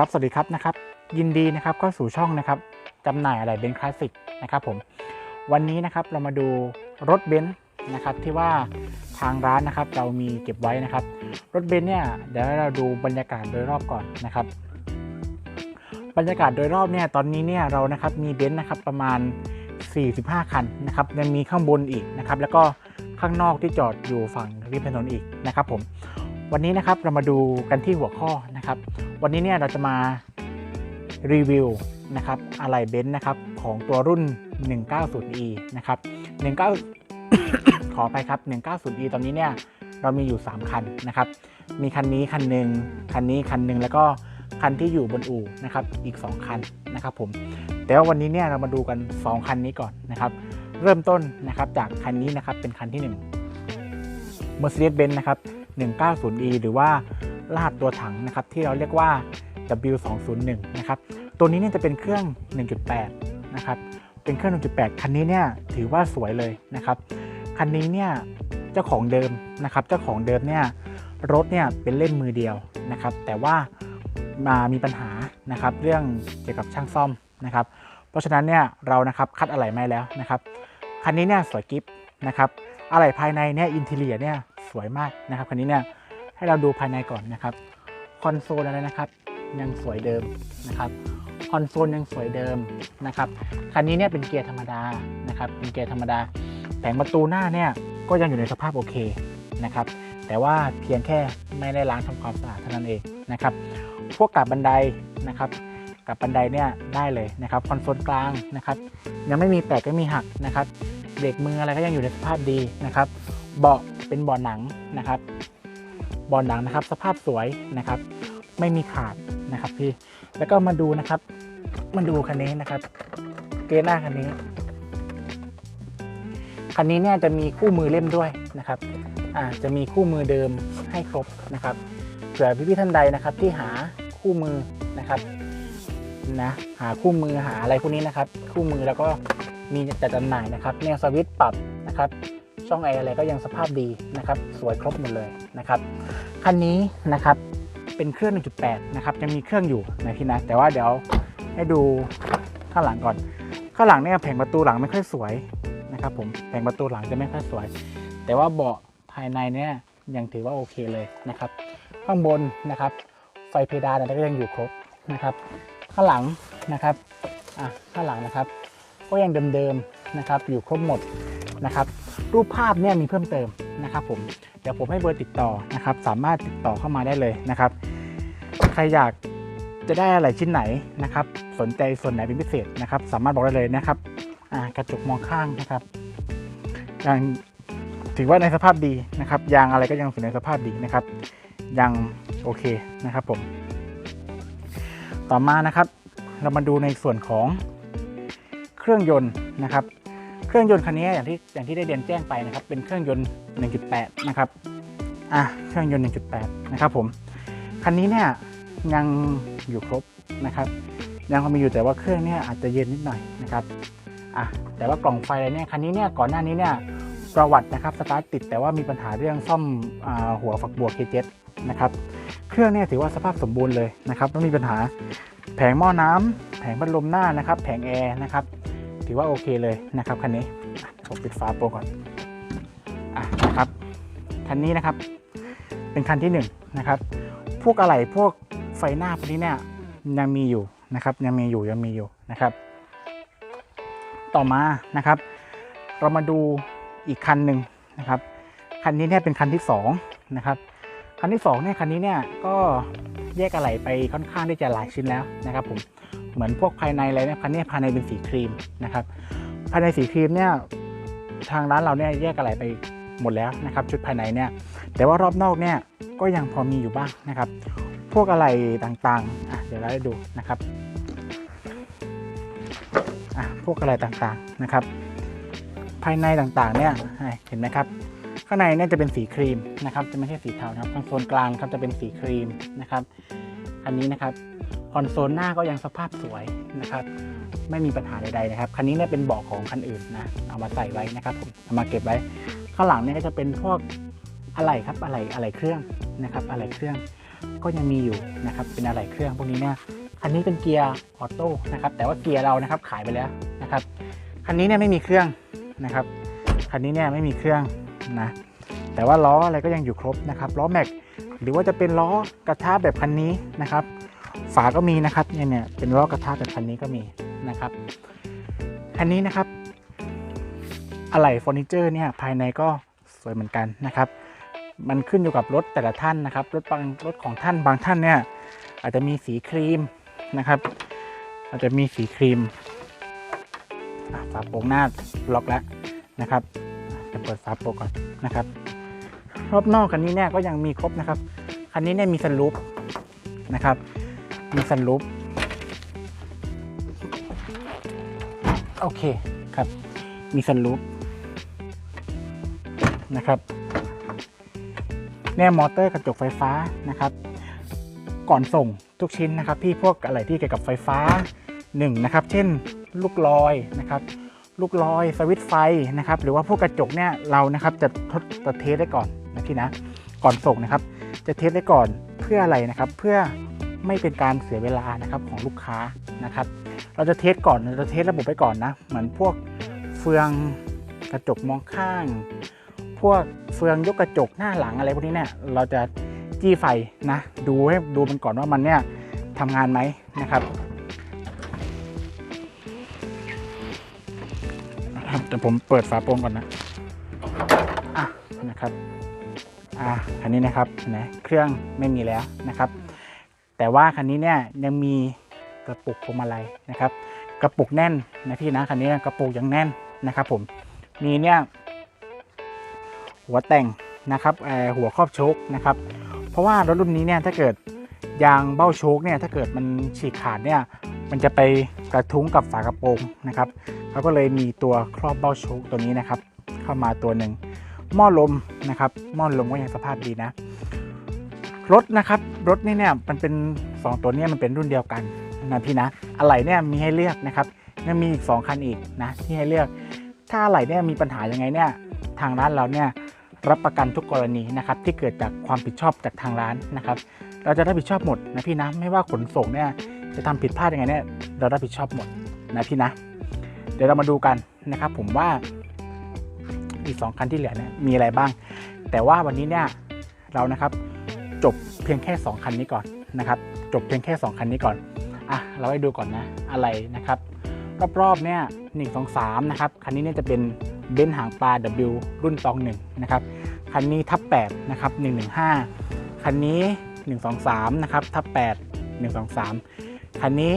ครับสวัสดีครับนะครับ ยินดีนะครับก็สู่ช่องนะครับจำหน่ายอะไรเบนซ์คลาสสิกนะครับผมวันนี้นะครับเรามาดูรถเบนซ์นะครับที่ว่าทางร้านนะครับเรามีเก็บไว้นะครับ รถเบนซ์เนี่ยเดี๋ยวเราดูบรรยากาศโดยรอบก่อนนะครับ บรรยากาศโดยรอบเนี่ยตอนนี้เนี่ยเรานะครับมีเบนซ์นะครับประมาณ 45 คันนะครับยังมีข้างบนอีกนะครับแล้วก็ข้างนอกที่จอดอยู่ฝั่งริมถนนอีกนะครับผม วันนี้นะครับเรามาดูกันที่หัวข้อนะครับ วันนี้เนี่ยเราจะมารีวิวนะครับอะไหล่เบนซ์นะครับของตัวรุ่น 190e นะครับ 19 ขอไปครับ 190e ตอนนี้เนี่ยเรามีอยู่ 3 คันนะครับ มีคันนี้คันหนึ่งคันนี้คันหนึ่งแล้วก็คันที่อยู่บนอู่นะครับอีก 2 คันนะครับผมแต่ว่าวันนี้เนี่ยเรามาดูกัน 2 คันนี้ก่อนนะครับ เริ่มต้นนะครับจากคันนี้นะครับเป็นคันที่ 1 Mercedes-Benz นะครับ 190e หรือว่าลาดตัวถังนะครับที่เราเรียกว่า W201 นะครับตัวนี้เนี่ยจะเป็นเครื่อง 1.8 นะครับเป็นเครื่อง 1.8 คันนี้เนี่ยถือว่าสวยเลยนะครับคันนี้เนี่ยเจ้าของเดิมนะครับเจ้าของเดิมเนี่ยรถเนี่ยเป็นเล่มมือเดียวนะครับแต่ว่ามามีปัญหานะครับเรื่องเกี่ยวกับช่างซ่อมนะครับเพราะฉะนั้นเนี่ยเรานะครับคัดอะไหล่ไม่แล้วนะครับคันนี้เนี่ยสวยกิฟนะครับอะไหล่ภายในเนี่ยอินเทเรียเนี่ย สวยมากนะครับคันนี้เนี่ยให้เราดูภายในก่อนนะครับคอนโซลอะไรนะครับยังสวยเดิมนะครับคอนโซลยังสวยเดิมนะครับคันนี้เนี่ยเป็นเกียร์ธรรมดานะครับเป็นเกียร์ธรรมดาแผงประตูหน้าเนี่ยก็ยังอยู่ในสภาพโอเคนะครับแต่ว่าเพียงแค่ไม่ได้ล้างทำความสะอาดเท่านั้นเองนะครับพวกกับบันไดนะครับกับบันไดเนี่ยได้เลยนะครับคอนโซลกลางนะครับยังไม่มีแตกไม่มีหักนะครับเบรกมืออะไรก็ยังอยู่ในสภาพดีนะครับ เบาะ เป็นบาะหนังนะครับบอหนังนะครับ สภาพสวยนะครับ ไม่มีขาดนะครับพี่แล้วก็มาดูนะครับมาดูคันนี้นะครับ เกยร์หน้าคันนี้คันนี้เนี่ยจะมีคู่มือเล่มด้วยนะครับอ่าจะมีคู่มือเดิมให้ครบนะครับเผื่อพี่ๆท่านใดนะครับ ที่หาคู่มือนะครับนะหาคู่มือหาอะไรพวกนี้นะครับ คู่มือแล้วก็มีจัดจำหน่ายนะครับแนวสวิตช์ปรับนะครับ ช่องแอร์อะไรก็ยังสภาพดีนะครับ สวยครบหมดเลยนะครับคันนี้นะครับเป็นเครื่อง 1.8 นะครับยังมีเครื่องอยู่นะพี่นะแต่ว่าเดี๋ยวให้ดูข้างหลังก่อน ข้างหลังเนี่ยแผงประตูหลังไม่ค่อยสวยนะครับผมแผงประตูหลังจะไม่ค่อยสวย แต่ว่าเบาะภายในเนี่ยยังถือว่าโอเคเลยนะครับ ข้างบนนะครับ ไฟเพดานอะไรก็ยังอยู่ครบนะครับ ข้างหลังนะครับอะข้างหลังนะครับ ก็ยังเดิมๆนะครับ อยู่ครบหมด นะครับ รูปภาพเนี่ยมีเพิ่มเติมนะครับผมเดี๋ยวผมให้เบอร์ติดต่อนะครับ สามารถติดต่อเข้ามาได้เลยนะครับ ใครอยากจะได้อะไรชิ้นไหนนะครับ สนใจส่วนไหนเป็นพิเศษนะครับ สามารถบอกได้เลยนะครับกระจกมองข้างนะครับยังถือว่าในสภาพดีนะครับ ยางอะไรก็ยังอยู่ในสภาพดีนะครับ ยังโอเคนะครับผม ต่อมานะครับ เรามาดูในส่วนของเครื่องยนต์นะครับ เครื่องยนต์คันนี้อย่างที่อย่างที่ได้เรียนแจ้งไปนะครับ เป็นเครื่องยนต์ 1.8 นะครับอะเครื่องยนต์ 1.8 นะครับผมคันนี้เนี่ยยังอยู่ครบนะครับ ยังมีอยู่แต่ว่าเครื่องเนี่ยอาจจะเย็นนิดหน่อยนะครับอะแต่ว่ากล่องไฟอะไรเนี่ยคันนี้เนี่ยก่อนหน้านี้เนี่ยประวัตินะครับสตาร์ทติดแต่ว่ามีปัญหาเรื่องซ่อมอหัวฝักบัว K7 นะครับเครื่องเนี่ยถือว่าสภาพสมบูรณ์เลยนะครับไม่มีปัญหาแผงหม้อน้ำแผงพัดลมหน้านะครับ แผงแอร์นะครับ ถือว่าโอเคเลยนะครับคันนี้ผมปิดฝาโปรก่อนอะนะครับคันนี้นะครับ เป็นคันที่หนึ่งนะครับพวกอะไหล่พวกไฟหน้าพวกนี้เนี่ยยังมีอยู่นะครับ ยังมีอยู่ยังมีอยู่นะครับ ต่อมานะครับ เรามาดูอีกคันหนึ่งนะครับคันนี้เนี่ยเป็นคันที่สองนะครับคันที่สองเนี่ยคันนี้เนี่ยก็แยกอะไหล่ไปค่อนข้างที่จะหลายชิ้นแล้วนะครับผม เหมือนพวกภายในอะไรเนี่ยคันนี้ภายในเป็นสีครีมนะครับ ภายในสีครีมเนี่ยทางร้านเราเนี่ยแยกอะไรไปหมดแล้วนะครับ ชุดภายในเนี่ยแต่ว่ารอบนอกเนี่ยก็ยังพอมีอยู่บ้างนะครับ พวกอะไรต่างๆอะเดี๋ยวเราได้ดูนะครับอะพวกอะไรต่างๆนะครับ ภายในต่างๆเนี่ยเห็นไหมครับ ข้างในเนี่ยจะเป็นสีครีมนะครับ จะไม่ใช่สีเทานะครับทางโซนกลางครับจะเป็นสีครีมนะครับอันนี้นะครับคอนโซลหน้าก็ยังสภาพสวยนะครับ ไม่มีปัญหาใดๆนะครับ คันนี้เนี่ยเป็นเบาะของคันอื่นนะ เอามาใส่ไว้นะครับผมเอามาเก็บไว้ ข้างหลังเนี่ยก็จะเป็นพวกอะไหล่ครับอะไหล่อะไหล่เครื่องนะครับอะไหล่เครื่องก็ยังมีอยู่นะครับ เป็นอะไรเครื่องพวกนี้เนี่ยคันนี้เป็นเกียร์ออโต้นะครับ แต่ว่าเกียร์เรานะครับขายไปแล้วนะครับ คันนี้เนี่ยไม่มีเครื่องนะครับ คันนี้เนี่ยไม่มีเครื่อง นะแต่ว่าล้ออะไรก็ยังอยู่ครบนะครับล้อแม็กหรือว่าจะเป็นล้อกระทะแบบคันนี้นะครับ ฝาก็มีนะครับเนี่ยเนี่ยเป็นล้อกระทะแบบคันนี้ก็มีนะครับคันนี้นะครับ อะไหล่เฟอร์นิเจอร์เนี่ยภายในก็สวยเหมือนกันนะครับ มันขึ้นอยู่กับรถแต่ละท่านนะครับรถบางรถของท่านบางท่านเนี่ยอาจจะมีสีครีมนะครับ อาจจะมีสีครีมฝาโปร่งหน้าล็อกแล้วนะครับ จะเปิดฝาโปรก่อนนะครับ รอบนอกคันนี้เนี่ยก็ยังมีครบนะครับ คันนี้เนี่ยมีสันลูปนะครับ มีสันลูปโอเคครับ มีสันลูปนะครับเนี่ยมอเตอร์กระจกไฟฟ้านะครับ ก่อนส่งทุกชิ้นนะครับที่พวกอะไรที่เกี่ยวกับไฟฟ้า1นะครับ เช่นลูกลอยนะครับ ลูกลอยสวิตไฟนะครับหรือว่าพวกกระจกเนี่ยเรานะครับจะทดจะเทสได้ก่อนนะพี่นะก่อนส่งนะครับ จะเทสได้ก่อนเพื่ออะไรนะครับ เพื่อไม่เป็นการเสียเวลานะครับของลูกค้านะครับ เราจะเทสก่อนเราจะเทสระบบไปก่อนนะเหมือนพวกเฟืองกระจกมองข้าง พวกเฟืองยกกระจกหน้าหลังอะไรพวกนี้เนี่ยเราจะจี้ไฟนะดูให้ดูมันก่อนว่ามันเนี่ยทำงานไหมนะครับ นะครับแต่ผมเปิดฝาโปร่งก่อนนะอะนะครับอะคันนี้นะครับนะเครื่องไม่มีแล้วนะครับ แต่ว่าคันนี้เนี่ยยังมีกระปุกพวงมาลัยนะครับ กระปุกแน่นนะพี่นะคันนี้กระปุกยังแน่นนะครับ ผมมีเนี่ยหัวแต่งนะครับหัวครอบโชคนะครับ เพราะว่ารถรุ่นนี้เนี่ยถ้าเกิดยางเบ้าโชคเนี่ยถ้าเกิดมันฉีกขาดเนี่ยมันจะไป กระทุ้งกับฝากระโปรงนะครับเขาก็เลยมีตัวครอบเบ้าโชคตัวนี้นะครับ เข้ามาตัวหนึ่งหม้อลมนะครับหม้อลมก็ยังสภาพดีนะรถนะครับรถนี่เนี่ยมันเป็น 2 ตัวนี้มันเป็นรุ่นเดียวกันนะพี่นะอะไหล่เนี่ยมีให้เลือกนะครับยังมีอีก 2 คันอีกนะที่ให้เลือก ถ้าอะไหล่เนี่ยมีปัญหายังไงเนี่ยทางร้านเราเนี่ยรับประกันทุกกรณีนะครับที่เกิดจากความผิดชอบจากทางร้านนะครับ เราจะรับผิดชอบหมดนะพี่นะไม่ว่าขนส่งเนี่ย จะทำผิดพลาดยังไงเนี่ยเรารับผิดชอบหมดนะพี่นะ เดี๋ยวเรามาดูกันนะครับ ผมว่าอีกสองคันที่เหลือเนี่ยมีอะไรบ้าง แต่ว่าวันนี้เนี่ยเรานะครับจบเพียงแค่ 2 คันนี้ก่อนนะครับ จบเพียงแค่ 2 คันนี้ก่อนอะเราให้ดูก่อนนะอะไรนะครับรอบๆเนี่ยหนึ่งสองสามนะครับคันนี้เนี่ยจะเป็นเบนหางปลา W รุ่นตองหนึ่งนะครับคันนี้ทับ8นะครับ115คันนี้123นะครับทับ8 123 คันนี้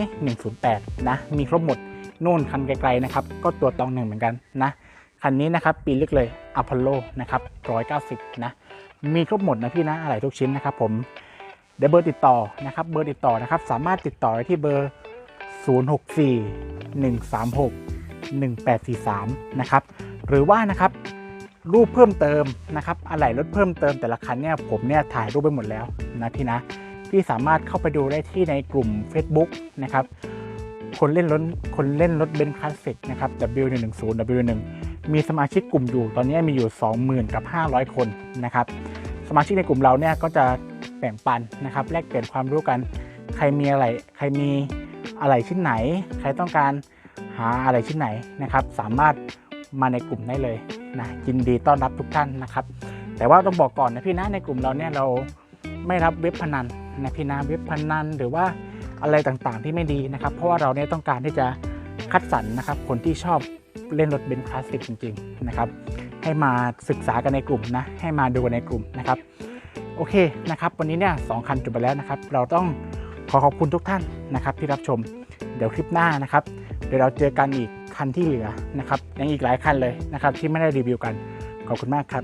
108 นะ มีครบหมดนู่นคันไกลๆนะครับ ก็ตัวตองหนึ่งเหมือนกันนะ คันนี้นะครับ ปีเล็กเลยอพอลโลนะครับ190 นะ มีครบหมดนะพี่นะอะไรทุกชิ้นนะครับผมเดี๋ยวเบอร์ติดต่อนะครับ เบอร์ติดต่อนะครับ สามารถติดต่อได้ที่เบอร์ 064 136 1843 นะครับ หรือว่านะครับรูปเพิ่มเติมนะครับอะไรรถเพิ่มเติมแต่ละคันเนี่ยผมเนี่ยถ่ายรูปไปหมดแล้วนะพี่นะ พี่สามารถเข้าไปดูได้ที่ในกลุ่ม Facebook นะครับคนเล่นรถคนเล่นรถเบนซ์คลาสสิกนะครับ W110 W1 มีสมาชิกกลุ่มอยู่ตอนนี้มีอยู่ 20,000 กับ 500 คนนะครับ สมาชิกในกลุ่มเราเนี่ยก็จะแบ่งปันนะครับ แลกเปลี่ยนความรู้กัน ใครมีอะไร ใครมีอะไรชิ้นไหน ใครต้องการหาอะไรชิ้นไหนนะครับ สามารถมาในกลุ่มได้เลยนะยินดีต้อนรับทุกท่านนะครับ แต่ว่าต้องบอกก่อนนะพี่นะในกลุ่มเราเนี่ยเราไม่รับเว็บพนัน นะพี่นะเว็บพนันหรือว่าอะไรต่างๆที่ไม่ดีนะครับ เพราะว่าเราเนี่ยต้องการที่จะคัดสรรนะครับ คนที่ชอบเล่นรถเบนซ์คลาสสิกจริง ๆ นะครับ ให้มาศึกษากันในกลุ่มนะ ให้มาดูกันในกลุ่มนะครับ โอเคนะครับ วันนี้เนี่ยสองคันจบไปแล้วนะครับ เราต้องขอขอบคุณทุกท่านนะครับ ที่รับชม เดี๋ยวคลิปหน้านะครับ เดี๋ยวเราเจอกันอีกคันที่เหลือนะครับ ยังอีกหลายคันเลยนะครับ ที่ไม่ได้รีวิวกัน ขอบคุณมากครับ